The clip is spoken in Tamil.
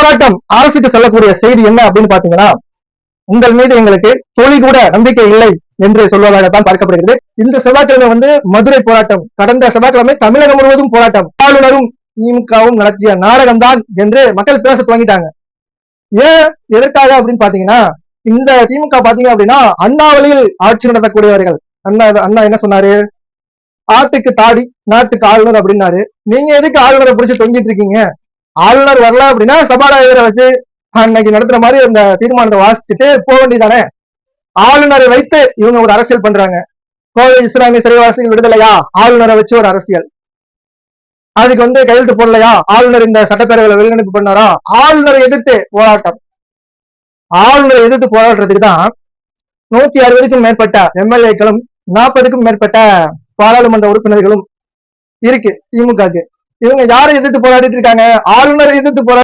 போராட்டம் அரசுக்கு செல்லக்கூடிய செய்தி என்ன அப்படின்னு பாத்தீங்கன்னா உங்கள் மீது எங்களுக்கு துளி கூட நம்பிக்கை இல்லை என்று சொல்வதாகத்தான் பார்க்கப்படுகிறது. இந்த செவ்வாய்க்கிழமை வந்து மதுரை போராட்டம். கடந்த செவ்வாய்க்கிழமை தமிழகம் முழுவதும் போராட்டம். ஆளுநரும் திமுகவும் நடத்திய நாடகம் தான் என்று மக்கள் பேச துவங்கிட்டாங்க. ஏன் எதற்காக அப்படின்னு பாத்தீங்கன்னா இந்த திமுக பாத்தீங்க அப்படின்னா அண்ணாவளியில் ஆட்சி நடத்தக்கூடியவர்கள். அண்ணா அண்ணா என்ன சொன்னாரு? ஆட்டுக்கு தாடி நாட்டுக்கு ஆளுநர் அப்படின்னாரு. நீங்க எதுக்கு ஆளுநரை பிடிச்சு தொங்கிட்டு இருக்கீங்க? ஆளுநர் வரல அப்படின்னா சபாநாயகரை வச்சு அன்னைக்கு நடத்துற மாதிரி அந்த தீர்மானத்தை வாசிச்சுட்டு போக வேண்டியதானே ஆளுநரை வைத்து இவங்க ஒரு அரசியல் பண்றாங்க. கோவை இஸ்லாமிய சிறைவாசிகள் விடுதலையா? ஆளுநரை வச்சு ஒரு அரசியல். அதுக்கு வந்து கையெழுத்து போடலையா? ஆளுநர் இந்த சட்டப்பேரவையில வெளிநடப்பு பண்ணாரா? ஆளுநரை எதிர்த்து போராட்டம். ஆளுநரை எதிர்த்து போராடுறதுக்கு தான் நூத்தி அறுபதுக்கும் மேற்பட்ட எம்எல்ஏக்களும் நாற்பதுக்கும் மேற்பட்ட பாராளுமன்ற உறுப்பினர்களும் இருக்கு திமுகக்கு இவங்க யாரை எதிர்த்து போராடிட்டு இருக்காங்க? ஆளுநரை எதிர்த்து போராடி